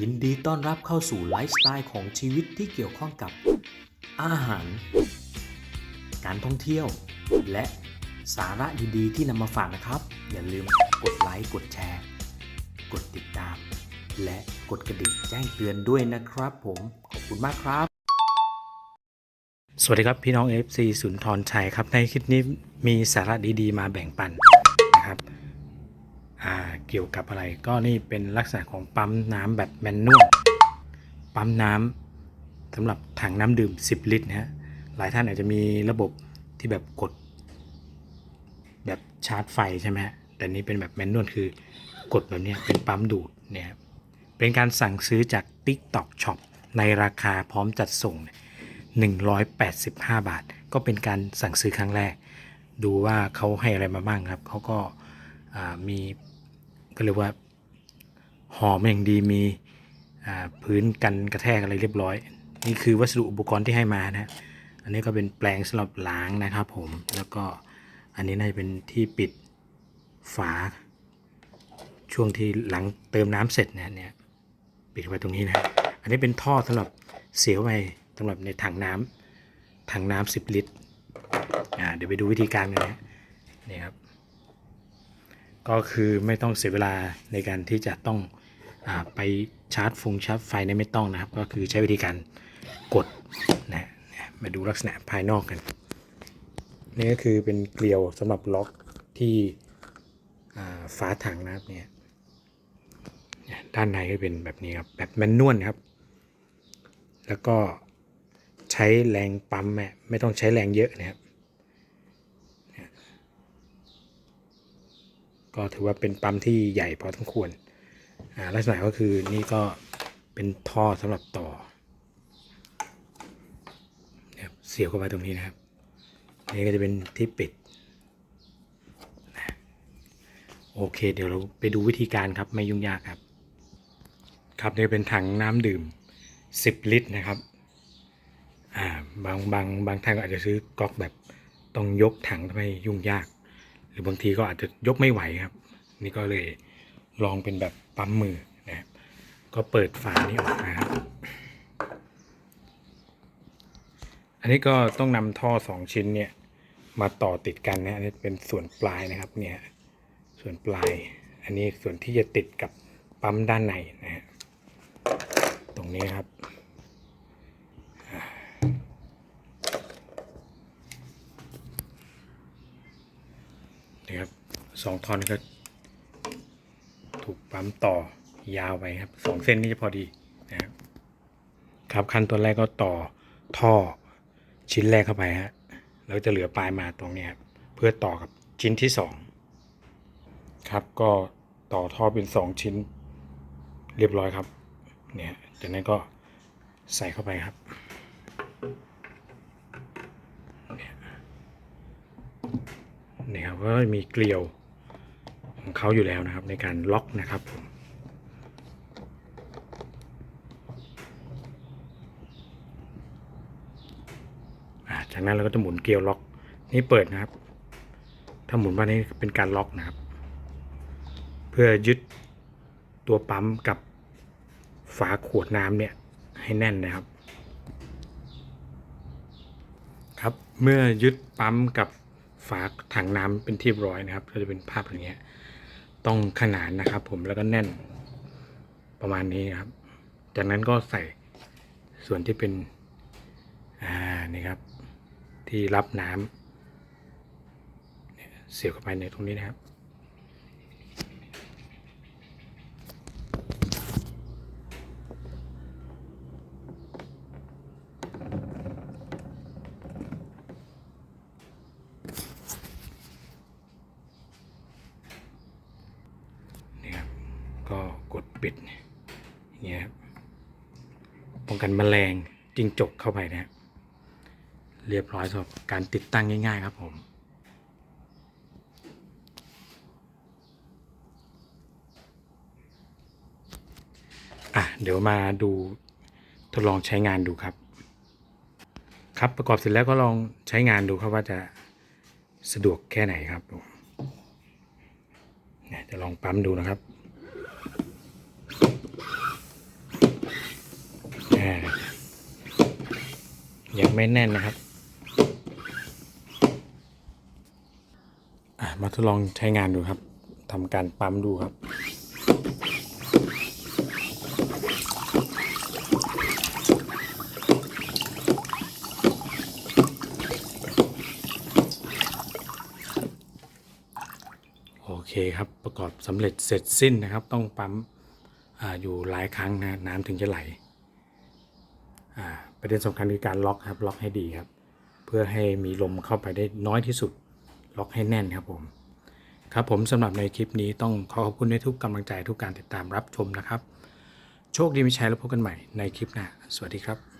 ยินดีต้อนรับเข้าสู่ไลฟ์สไตล์ของชีวิตที่เกี่ยวข้องกับ อาหาร การท่องเที่ยว และสาระดีๆที่นำมาฝากนะครับ อย่าลืมกดไลค์กดแชร์ กดติดตาม และกดกระดิ่งแจ้งเตือนด้วยนะครับ ผมขอบคุณมากครับ สวัสดีครับพี่น้อง FC สุนทรชัยครับ ในคลิปนี้มีสาระดีๆ มาแบ่งปันนะครับ เกี่ยวกับอะไร ก็นี่เป็นลักษณะของปั๊มน้ำแบบแมนนวลปั๊มน้ำสำหรับถังน้ำดื่ม 10 ลิตรนะฮะหลายท่านอาจจะมีระบบที่แบบกด แบบชาร์จไฟใช่ไหมฮะแต่นี้เป็นแบบแมนนวลคือกดแบบเนี้ยเป็นปั๊มดูดเนี่ยเป็นการสั่งซื้อจาก TikTok Shop ในราคาพร้อมจัดส่ง 185 บาท ก็เป็นการสั่งซื้อครั้งแรก ดูว่าเขาให้อะไรมาบ้างครับ เขาก็มี ก็เรียกว่าหอมอย่างดีมีพื้นกันกระแทกอะไรเรียบร้อย นี่คือวัสดุอุปกรณ์ที่ให้มานะอันนี้ก็เป็นแปลงสำหรับล้างนะครับผมแล้วก็อันนี้น่าจะเป็นที่ปิดฝา ช่วงที่หลังเติมน้ำเสร็จนะเนี่ยปิดไว้ตรงนี้นะอันนี้เป็นท่อสำหรับเสียไว้สำหรับในถังน้ำถังน้ำสิบลิตรอ่าเดี๋ยวไปดูวิธีการกันนะนี่ครับ ก็คือไม่ต้องเสียเวลาในการที่จะต้องอไปชาร์จฟงชาร์จไฟเนี่ยไม่ต้องนะครับ ก็คือใช้วิธีการกดนะมาดูลักษณะภายนอกกัน นี่ก็คือเป็นเกลียวสำหรับล็อกที่อ่าฝาถังนะครับเนี่ยด้านในก็เป็นแบบนี้ครับ แบบแมนนวลครับ แล้วก็ใช้แรงปั๊มแม่ไม่ต้องใช้แรงเยอะนะครับ ก็ถือว่าเป็นปั๊มที่ใหญ่พอสมควรลักษณะก็คือนี่ก็เป็นท่อสำหรับต่อเสียบเข้าไปตรงนี้นะครับนี่ก็จะเป็นที่ปิดโอเค เดี๋ยวเราไปดูวิธีการครับไม่ยุ่งยากครับ ครับนี่เป็นถังน้ำดื่ม 10 ลิตรนะครับอ่าบางบางบางท่านก็อาจจะซื้อก๊อกแบบต้องยกถังทำให้ยุ่งยาก หรือบางทีก็อาจจะยกไม่ไหวครับ นี่ก็เลยลองเป็นแบบปั๊มมือนะครับก็เปิดฝานี้ออกนะครับอันนี้ก็ต้องนำท่อสองชิ้นเนี่ยมาต่อติดกันนะอันนี้เป็นส่วนปลายนะครับเนี่ยส่วนปลาย อันนี้ส่วนที่จะติดกับปั๊มด้านในนะฮะตรงนี้ครับ นี่ครับ สองท่อนก็ถูกปั๊มต่อยาวไปครับสองเส้นนี่จะพอดีนะครับครับขั้นตอนแรกก็ต่อท่อชิ้นแรกเข้าไปฮะแล้วจะเหลือปลายมาตรงนี้ครับเพื่อต่อกับชิ้นที่สองครับก็ต่อท่อเป็นสองชิ้นเรียบร้อยครับเนี่ยจากนั้นก็ใส่เข้าไปครับเนี่ยครับก็มีเกลียว ของเขาอยู่แล้วนะครับในการล็อกนะครับผมจากนั้นเราก็จะหมุนเกลียวล็อกนี่เปิดนะครับ ถ้าหมุนบ้านนี้เป็นการล็อกนะครับ เพื่อยึดตัวปั๊มกับฝาขวดน้ำเนี่ยให้แน่นนะครับ ครับ เมื่อยึดปั๊มกับฝาถังน้ำเป็นที่ร้อยนะครับ ก็จะเป็นภาพอย่างเงี้ย ต้องขนานนะครับ ผมแล้วก็แน่นประมาณนี้ครับ จากนั้นก็ใส่ส่วนที่เป็นอ่านี่ครับ ที่รับน้ำเนี่ยเสียบเข้าไปในตรงนี้นะครับ นี่ครับ ก็กด ปิดอย่างเงี้ยครับป้องกันแมลงจิงจกเข้าไปนะเรียบร้อยสำหรับการติดตั้งง่าย ๆ ครับผมอะเดี๋ยวมาดูทดลองใช้งานดูครับ ครับประกอบเสร็จแล้วก็ลองใช้งานดูครับว่าจะสะดวกแค่ไหนครับผมเนี่ยจะลองปั๊มดูนะครับ ยังไม่แน่นนะครับมาทดลองใช้งานดูครับทำการปั๊มดูครับโอเคครับประกอบสำเร็จเสร็จสิ้นนะครับ ต้องปั๊มออยู่หลายครั้งนะน้ำถึงจะไหลอ่า ประเด็นสำคัญคือการล็อกครับล็อกให้ดีครับ เพื่อให้มีลมเข้าไปได้น้อยที่สุด ล็อกให้แน่นครับผม ครับผมสำหรับในคลิปนี้ต้องขอขอบคุณในทุกกำลังใจทุกการติดตามรับชมนะครับ โชคดีมีชัยแล้วพบกันใหม่ในคลิปหน้าสวัสดีครับ